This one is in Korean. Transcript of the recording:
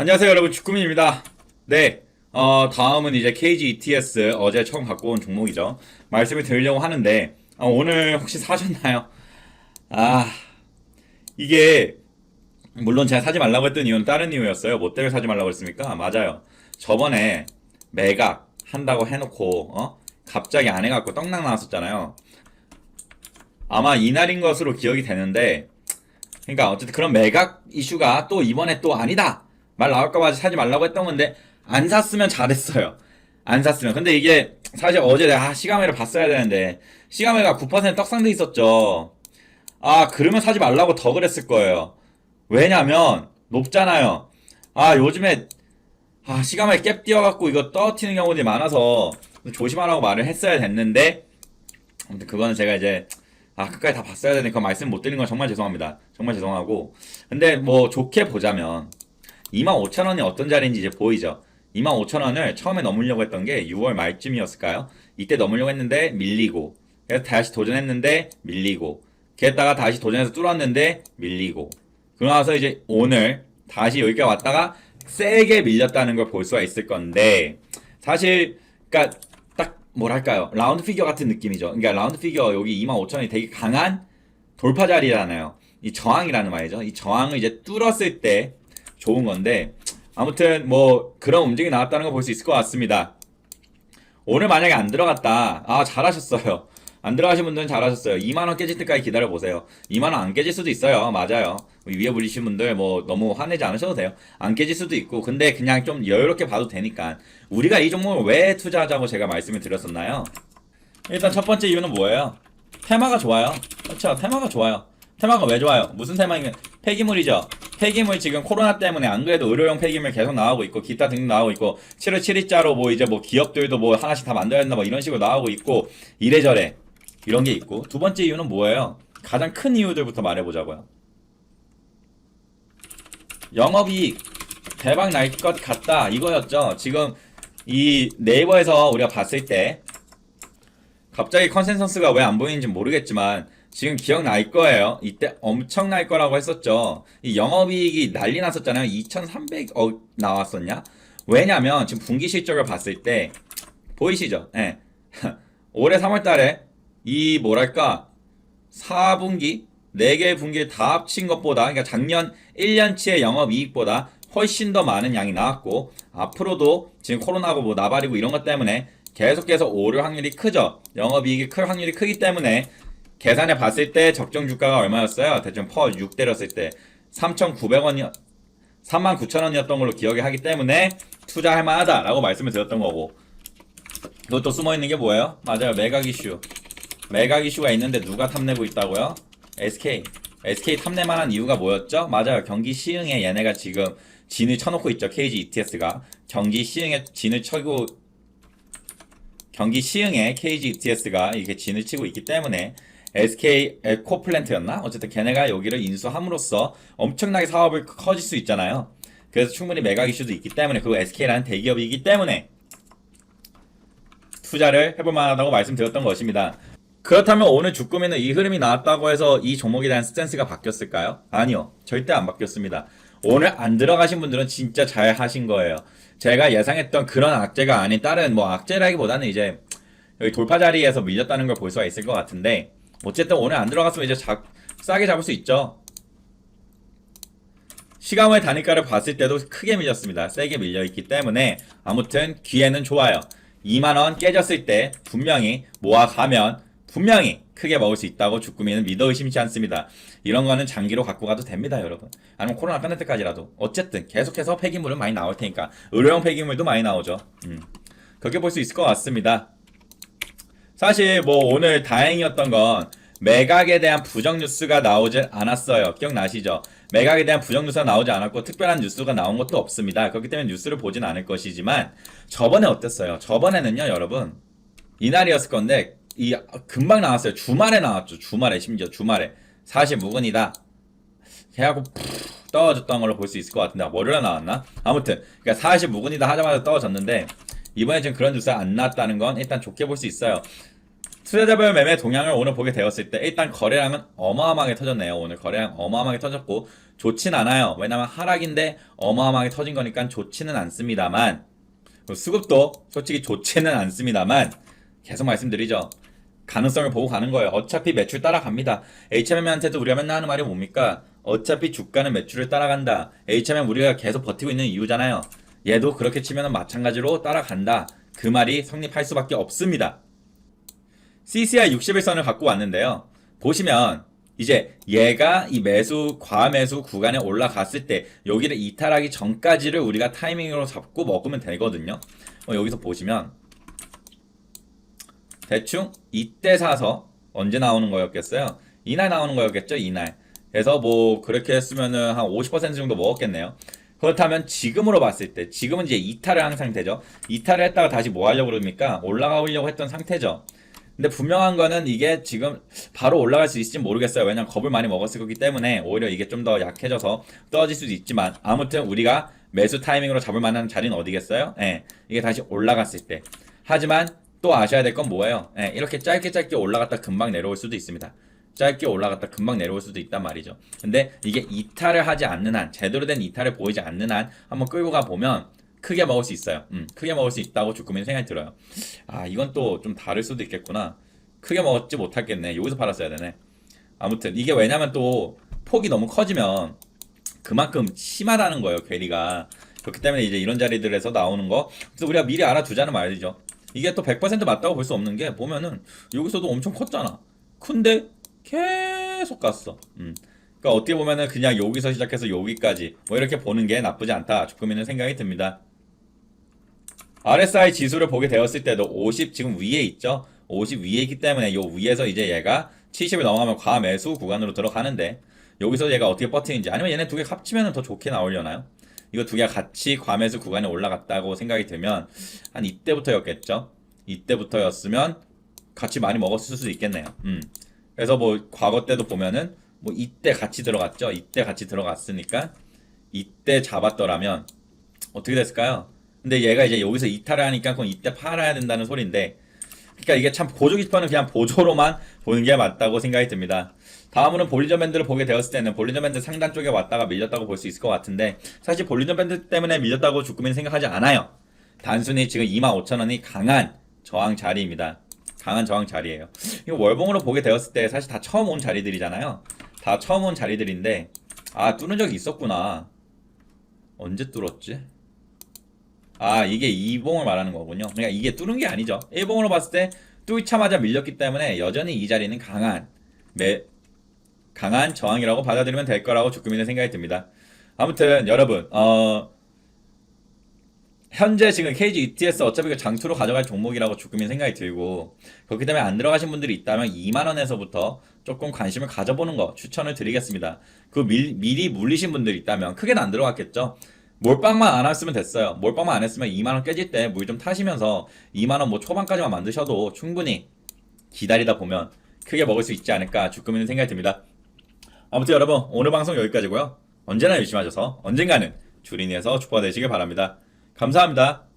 안녕하세요 여러분 축구민입니다 네 어, 다음은 이제 KG ETS 어제 처음 갖고 온 종목이죠 말씀을 드리려고 하는데 어, 오늘 혹시 사셨나요? 아 이게 물론 제가 사지 말라고 했던 이유는 다른 이유였어요 뭐 때문에 사지 말라고 했습니까? 맞아요 저번에 매각 한다고 해놓고 어? 갑자기 안 해갖고 떡락 나왔었잖아요 아마 이날인 것으로 기억이 되는데 그러니까 어쨌든 그런 매각 이슈가 또 이번에 또 아니다 말 나올까봐 사지 말라고 했던 건데 안 샀으면 잘했어요. 안 샀으면. 근데 이게 사실 어제 내가 아, 시가매를 봤어야 되는데 시가매가 9% 떡상돼 있었죠. 아 그러면 사지 말라고 더 그랬을 거예요. 왜냐면 높잖아요. 아 요즘에 아 시가매 갭 띄어갖고 이거 떨어뜨리는 경우들이 많아서 조심하라고 말을 했어야 됐는데 아무튼 그거는 제가 이제 아 끝까지 다 봤어야 되니까 말씀 못 드린 건 정말 죄송합니다. 정말 죄송하고. 근데 뭐 좋게 보자면 25,000원이 어떤 자리인지 이제 보이죠. 25,000원을 처음에 넘으려고 했던 게 6월 말쯤이었을까요? 이때 넘으려고 했는데 밀리고 그래서 다시 도전했는데 밀리고 그랬다가 다시 도전해서 뚫었는데 밀리고 그러고 나서 이제 오늘 다시 여기까지 왔다가 세게 밀렸다는 걸 볼 수가 있을 건데 사실 그러니까 딱 뭐랄까요 라운드 피겨 같은 느낌이죠. 그러니까 라운드 피겨 여기 25,000원이 되게 강한 돌파 자리잖아요. 이 저항이라는 말이죠. 이 저항을 이제 뚫었을 때 좋은 건데 아무튼 뭐 그런 움직임이 나왔다는 걸볼수 있을 것 같습니다. 오늘 만약에 안 들어갔다. 아 잘하셨어요. 안 들어가신 분들은 잘하셨어요. 2만원 깨질 때까지 기다려 보세요. 2만원 안 깨질 수도 있어요. 맞아요. 위에 불리신 분들 뭐 너무 화내지 않으셔도 돼요. 안 깨질 수도 있고 근데 그냥 좀 여유롭게 봐도 되니까 우리가 이 종목을 왜 투자하자고 제가 말씀을 드렸었나요? 일단 첫 번째 이유는 뭐예요? 테마가 좋아요. 그렇죠. 테마가 좋아요. 테마가 왜 좋아요? 무슨 테마이면 폐기물이죠. 폐기물 지금 코로나 때문에 안 그래도 의료용 폐기물 계속 나오고 있고 기타 등등 나오고 있고 7월 7일자로 뭐 이제 뭐 기업들도 뭐 하나씩 다 만들어야 된다 뭐 이런 식으로 나오고 있고 이래저래 이런 게 있고 두 번째 이유는 뭐예요? 가장 큰 이유들부터 말해보자고요. 영업이익 대박 날 것 같다 이거였죠. 지금 이 네이버에서 우리가 봤을 때 갑자기 컨센서스가 왜 안 보이는지 모르겠지만 지금 기억날 거예요. 이때 엄청날 거라고 했었죠. 이 영업이익이 난리 났었잖아요. 2,300 어, 나왔었냐? 왜냐면 지금 분기 실적을 봤을 때 보이시죠? 예. 올해 3월 달에 이 뭐랄까 4분기 4개의 분기를 다 합친 것보다 그러니까 작년 1년치의 영업이익보다 훨씬 더 많은 양이 나왔고 앞으로도 지금 코로나고 뭐 나발이고 이런 것 때문에 계속해서 오를 확률이 크죠. 영업이익이 클 확률이 크기 때문에 계산해 봤을 때 적정 주가가 얼마였어요? 대충 퍼 6 때렸을 때 3,900원이 39,000원이었던 걸로 기억이 하기 때문에 투자할 만하다라고 말씀을 드렸던 거고 이것도 숨어 있는 게 뭐예요? 맞아요. 매각 이슈. 매각 이슈가 있는데 누가 탐내고 있다고요? SK. SK 탐내만한 이유가 뭐였죠? 맞아요. 경기 시흥에 얘네가 지금 진을 쳐놓고 있죠. KG ETS가 경기 시흥에 진을 쳐고 경기 시흥에 KG ETS가 이렇게 진을 치고 있기 때문에 SK 에코플랜트였나? 어쨌든 걔네가 여기를 인수함으로써 엄청나게 사업을 커질 수 있잖아요. 그래서 충분히 매각 이슈도 있기 때문에 그리고 SK라는 대기업이기 때문에 투자를 해볼 만하다고 말씀드렸던 것입니다. 그렇다면 오늘 주금에는 이 흐름이 나왔다고 해서 이 종목에 대한 스탠스가 바뀌었을까요? 아니요. 절대 안 바뀌었습니다. 오늘 안 들어가신 분들은 진짜 잘 하신 거예요. 제가 예상했던 그런 악재가 아닌 다른 뭐 악재라기보다는 이제 여기 돌파 자리에서 밀렸다는 걸 볼 수가 있을 것 같은데 어쨌든 오늘 안 들어갔으면 이제 자, 싸게 잡을 수 있죠. 시간의 단위가를 봤을 때도 크게 밀렸습니다. 세게 밀려있기 때문에 아무튼 기회는 좋아요. 2만원 깨졌을 때 분명히 모아가면 분명히 크게 먹을 수 있다고 주꾸미는 믿어 의심치 않습니다. 이런 거는 장기로 갖고 가도 됩니다, 여러분. 아니면 코로나 끝날 때까지라도. 어쨌든 계속해서 폐기물은 많이 나올 테니까. 의료용 폐기물도 많이 나오죠. 음. 그렇게 볼 수 있을 것 같습니다. 사실 뭐 오늘 다행이었던 건 매각에 대한 부정 뉴스가 나오질 않았어요. 기억나시죠? 매각에 대한 부정 뉴스가 나오지 않았고 특별한 뉴스가 나온 것도 없습니다. 그렇기 때문에 뉴스를 보진 않을 것이지만 저번에 어땠어요? 저번에는요, 여러분 이날이었을 건데 이 금방 나왔어요. 주말에 나왔죠. 주말에 심지어 주말에 사실 무근이다. 해하고 푹 떨어졌던 걸로 볼 수 있을 것 같은데 월요일에 나왔나? 아무튼 그러니까 사실 무근이다 하자마자 떨어졌는데 이번에 지금 그런 뉴스가 안 나왔다는 건 일단 좋게 볼 수 있어요. 투자자별 매매 동향을 오늘 보게 되었을 때 일단 거래량은 어마어마하게 터졌네요. 오늘 거래량 어마어마하게 터졌고 좋진 않아요. 왜냐면 하락인데 어마어마하게 터진 거니까 좋지는 않습니다만 수급도 솔직히 좋지는 않습니다만 계속 말씀드리죠. 가능성을 보고 가는 거예요. 어차피 매출 따라갑니다. HMM한테도 우리가 맨날 하는 말이 뭡니까? 어차피 주가는 매출을 따라간다. HMM 우리가 계속 버티고 있는 이유잖아요. 얘도 그렇게 치면 마찬가지로 따라간다. 그 말이 성립할 수밖에 없습니다. CCI 61선을 갖고 왔는데요. 보시면 이제 얘가 이 매수 과매수 구간에 올라갔을 때 여기를 이탈하기 전까지를 우리가 타이밍으로 잡고 먹으면 되거든요. 어, 여기서 보시면 대충 이때 사서 언제 나오는 거였겠어요? 이날 나오는 거였겠죠? 이날. 그래서 뭐 그렇게 했으면은 한 50% 정도 먹었겠네요. 그렇다면 지금으로 봤을 때 지금은 이제 이탈을 한 상태죠. 이탈을 했다가 다시 뭐 하려고 그럽니까? 올라가려고 했던 상태죠. 근데 분명한 거는 이게 지금 바로 올라갈 수 있을지 모르겠어요. 왜냐면 겁을 많이 먹었을 거기 때문에 오히려 이게 좀 더 약해져서 떨어질 수도 있지만 아무튼 우리가 매수 타이밍으로 잡을 만한 자리는 어디겠어요? 예. 이게 다시 올라갔을 때. 하지만 또 아셔야 될 건 뭐예요? 예, 이렇게 짧게 짧게 올라갔다 금방 내려올 수도 있습니다. 짧게 올라갔다 금방 내려올 수도 있단 말이죠. 근데 이게 이탈을 하지 않는 한, 제대로 된 이탈을 보이지 않는 한 한번 끌고 가 보면 크게 먹을 수 있어요. 음, 크게 먹을 수 있다고 주꾸민 생각이 들어요. 아, 이건 또 좀 다를 수도 있겠구나. 크게 먹었지 못하겠네. 여기서 팔았어야 되네. 아무튼 이게 왜냐면 또 폭이 너무 커지면 그만큼 심하다는 거예요, 괴리가. 그렇기 때문에 이제 이런 자리들에서 나오는 거. 그래서 우리가 미리 알아두자는 말이죠. 이게 또 100% 맞다고 볼 수 없는 게 보면은 여기서도 엄청 컸잖아. 큰데 계속 갔어. 음. 그러니까 어떻게 보면은 그냥 여기서 시작해서 여기까지 뭐 이렇게 보는 게 나쁘지 않다. 조금이는 생각이 듭니다. RSI 지수를 보게 되었을 때도 50 지금 위에 있죠. 50 위에 있기 때문에 요 위에서 이제 얘가 70을 넘어가면 과매수 구간으로 들어가는데 여기서 얘가 어떻게 버티는지 아니면 얘네 두 개 합치면 더 좋게 나오려나요? 이거 두 개가 같이 과매수 구간에 올라갔다고 생각이 들면 한 이때부터였겠죠. 이때부터였으면 같이 많이 먹었을 수도 있겠네요. 음. 그래서 뭐 과거 때도 보면은 뭐 이때 같이 들어갔죠. 이때 같이 들어갔으니까 이때 잡았더라면 어떻게 됐을까요? 근데 얘가 이제 여기서 이탈을 하니까 그건 이때 팔아야 된다는 소리인데 그러니까 이게 참 보조 기판은 그냥 보조로만 보는 게 맞다고 생각이 듭니다. 다음으로는 볼리전 밴드를 보게 되었을 때는 볼리전 밴드 상단 쪽에 왔다가 밀렸다고 볼 수 있을 것 같은데 사실 볼리전 밴드 때문에 밀렸다고 주꾸민 생각하지 않아요. 단순히 지금 25,000원이 강한 저항 자리입니다. 강한 저항 자리예요. 이거 월봉으로 보게 되었을 때 사실 다 처음 온 자리들이잖아요. 다 처음 온 자리들인데 아 뚫은 적이 있었구나. 언제 뚫었지? 아 이게 2봉을 말하는 거군요. 그러니까 이게 뚫은 게 아니죠. 1봉으로 봤을 때 뚫자마자 밀렸기 때문에 여전히 이 자리는 강한 매 강한 저항이라고 받아들이면 될 거라고 주꾸미는 생각이 듭니다. 아무튼 여러분 어 현재 지금 KG ETS 어차피 그 장투로 가져갈 종목이라고 주꾸민 생각이 들고 그렇기 때문에 안 들어가신 분들이 있다면 2만 원에서부터 조금 관심을 가져보는 거 추천을 드리겠습니다. 그 미, 미리 물리신 분들이 있다면 크게는 안 들어갔겠죠. 몰빵만 안 했으면 됐어요. 몰빵만 안 했으면 2만 원 깨질 때 물 좀 타시면서 2만 원 뭐 초반까지만 만드셔도 충분히 기다리다 보면 크게 먹을 수 있지 않을까 주꾸미는 생각이 듭니다. 아무튼 여러분 오늘 방송 여기까지고요. 언제나 열심히 하셔서 언젠가는 주린이에서 축복되시길 바랍니다. 감사합니다.